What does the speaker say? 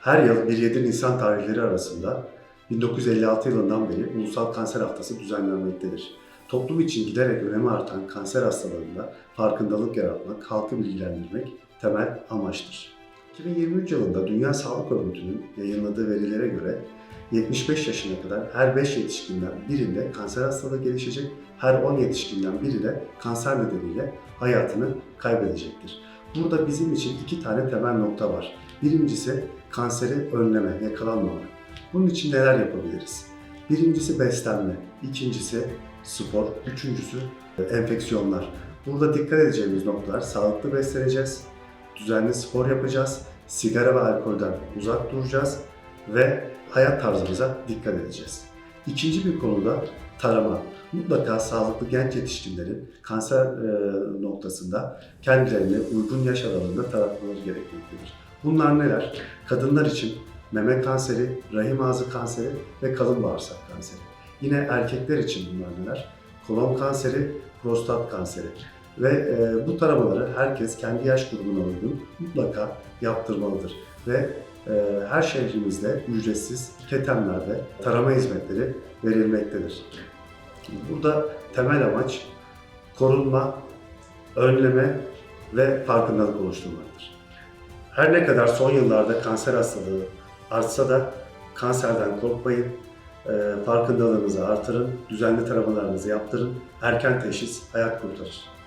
Her yıl 1-7 Nisan tarihleri arasında 1956 yılından beri Ulusal Kanser Haftası düzenlenmektedir. Toplum için giderek önemi artan kanser hastalarında farkındalık yaratmak, halkı bilgilendirmek temel amaçtır. 2023 yılında Dünya Sağlık Örgütü'nün yayınladığı verilere göre 75 yaşına kadar her 5 yetişkinden birinde kanser hastalığı gelişecek, her 10 yetişkinden biri de kanser nedeniyle hayatını kaybedecektir. Burada bizim için iki tane temel nokta var. Birincisi kanseri önleme, yakalanmamak. Bunun için neler yapabiliriz? Birincisi beslenme, ikincisi spor, üçüncüsü e, enfeksiyonlar. Burada dikkat edeceğimiz noktalar sağlıklı besleneceğiz, düzenli spor yapacağız, sigara ve alkolden uzak duracağız ve hayat tarzımıza dikkat edeceğiz. İkinci bir konuda tarama. Mutlaka sağlıklı genç yetişkinlerin kanser e, noktasında kendilerini uygun yaş aralığında taratmaları gerekmektedir. Bunlar neler? Kadınlar için meme kanseri, rahim ağzı kanseri ve kalın bağırsak kanseri. Yine erkekler için bunlar neler? Kolon kanseri, prostat kanseri. Ve e, bu taramaları herkes kendi yaş grubuna uygun mutlaka yaptırmalıdır. Ve her şehrimizde ücretsiz ketemlerde tarama hizmetleri verilmektedir. Burada temel amaç korunma, önleme ve farkındalık oluşturmaktır. Her ne kadar son yıllarda kanser hastalığı artsa da kanserden korkmayın, e, farkındalığınızı artırın, düzenli taramalarınızı yaptırın, erken teşhis hayat kurtarır.